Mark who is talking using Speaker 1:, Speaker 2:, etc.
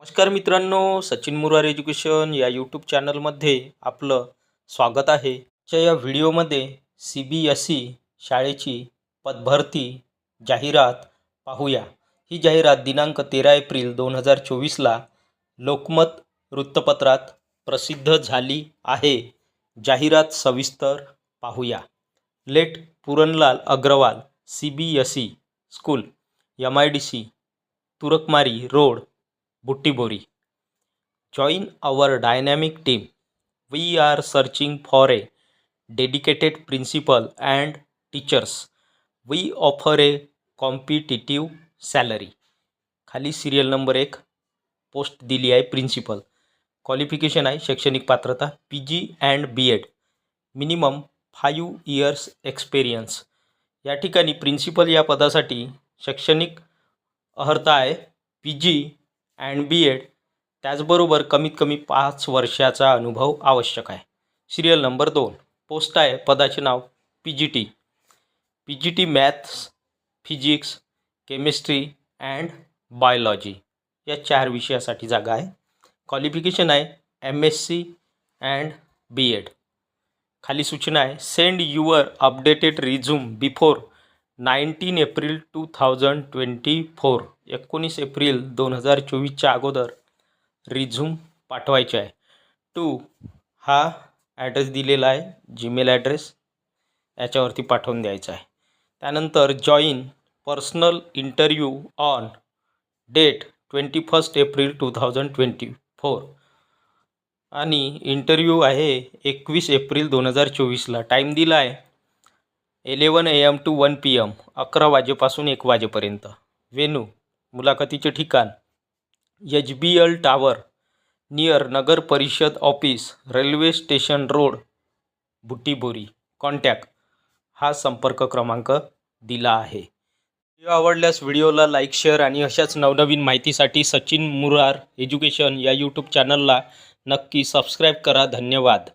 Speaker 1: नमस्कार मित्रांनो सचिन मुरार एज्युकेशन या यूट्यूब चॅनलमध्ये आपलं स्वागत आहे. च्या या व्हिडिओमध्ये सी बी एस ई शाळेची पदभरती जाहिरात पाहूया. ही जाहिरात दिनांक तेरा एप्रिल दोन हजार चोवीसला लोकमत वृत्तपत्रात प्रसिद्ध झाली आहे. जाहिरात सविस्तर पाहूया. Late Puranlal Agrawal C B S E school M I D C Turkmari road Butibori. Join our dynamic team we are searching for a dedicated principal and teachers we offer a competitive salary खाली serial number एक. Post दिली आहे principal qualification आहे शैक्षणिक पात्रता. P G and B Ed minimum five years experience या ठिकाणी principal या पदासाठी शैक्षणिक अर्हता आहे. P G and B Ed त्याचबरोबर कमीत कमी पाच वर्षाचा अनुभव आवश्यक आहे. सिरियल नंबर दोन. पोस्ट आहे. पदाचे नाव P G T P G T maths physics chemistry and biology या चार विषयासाठी जागा आहे. क्वालिफिकेशन आहे. M S C and B Ed खाली सूचना आहे. Send your updated resume before nineteen April two thousand twenty four एकोणीस एप्रिल दोन हजार चोवीसच्या अगोदर रिझ्यूम पाठवायचे आहे. टू हा ॲड्रेस दिलेला आहे जीमेल ॲड्रेस याच्यावरती पाठवून द्यायचा आहे. त्यानंतर join personal interview on date twenty first April two thousand twenty four. आणि इंटरव्ह्यू आहे एकवीस एप्रिल दोन हजार चोवीसला. टाईम दिला आहे eleven A M to one P M अकरा वाजेपासून एक वाजेपर्यंत. वेनू मुलाखतीचे ठिकाण. H B L tower near Nagar Parishad office railway station road Butibori contact हा संपर्क क्रमांक दिला आहे. व्हिडिओ आवडल्यास व्हिडिओला लाईक शेअर आणि अशाच नवनवीन माहितीसाठी सचिन मुरार एज्युकेशन या यूट्यूब चॅनलला नक्की सबस्क्राईब करा. धन्यवाद.